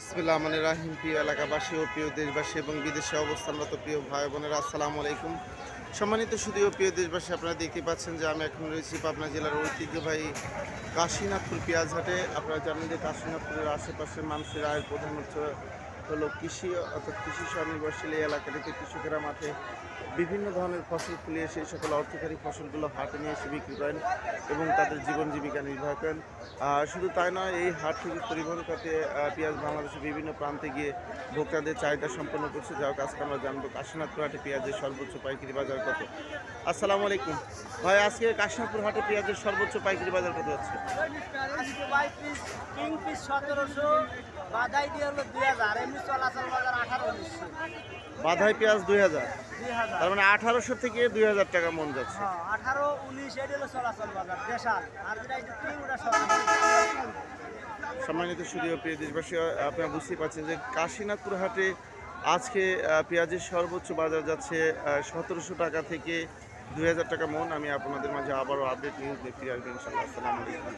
ইসমিল্লা মানে রাহিম প্রিয় এলাকাবাসী ও প্রিয় দেশবাসী এবং বিদেশে অবস্থানরত প্রিয় ভাই বোনেরা, আসসালামু আলাইকুম। সম্মানিত শুধু প্রিয় দেশবাসী, আপনারা দেখতে পাচ্ছেন যে আমি এখন রয়েছি পাবনা জেলার ঐতিহ্যবাহী কাশীনাথপুর পেঁয়াজহাটে। আপনারা জানেন যে কাশীনাথপুরের আশেপাশের মানুষের আয়ের প্রধান হচ্ছে হলো কৃষি, অর্থাৎ কৃষি স্বনির্ভরশীল এই এলাকাটিতে কৃষকেরা মাঠে বিভিন্ন ধরনের ফসল ফুলিয়ে সেই সকল অর্থকারী ফসলগুলো হাটে নিয়ে এসে বিক্রি করেন এবং তাদের জীবন জীবিকা নির্বাহ করেন। শুধু তাই নয়, এই হাট থেকে পরিবহন করতে পেঁয়াজ বাংলাদেশের বিভিন্ন প্রান্তে গিয়ে ভোক্তাদের চাহিদা সম্পন্ন করছে। যাও আজকে আমরা জানব কাশীনাথপুর হাটে পেঁয়াজের সর্বোচ্চ পাইকারি বাজার কত। আসসালামু আলাইকুম। ভাই, আজকে কাশীনাথপুর হাটে পেঁয়াজের সর্বোচ্চ পাইকারি বাজার কত হচ্ছে আজকে বাইশ পিস কিং পিস সতেরোশো বাদাই দিয়ে হলো দুই হাজার এমনি চলাচল বাজার আঠারো উনিশশো বাধাই পেঁয়াজ দুই হাজার। তার মানে আঠারোশো থেকে দুই হাজার টাকা মন যাচ্ছে। হ্যাঁ আঠারো উনিশ এটি হলো চলাচল বাজার দেশাল। আর যেটা একটু কিং ওটা সম্মানিত সুদীয় প্রিয় দেশবাসী আপনারা বুঝতেই পারছেন যে কাশীনাথপুর হাটে আজকে পেঁয়াজের সর্বোচ্চ বাজার যাচ্ছে সতেরোশো টাকা থেকে দুই হাজার টাকা মন। আমি আপনাদের মাঝে আবারও আপডেট নিউজ দিয়ে ফিরে আসব ইনশাল্লাহ আসসালামু আলাইকুম।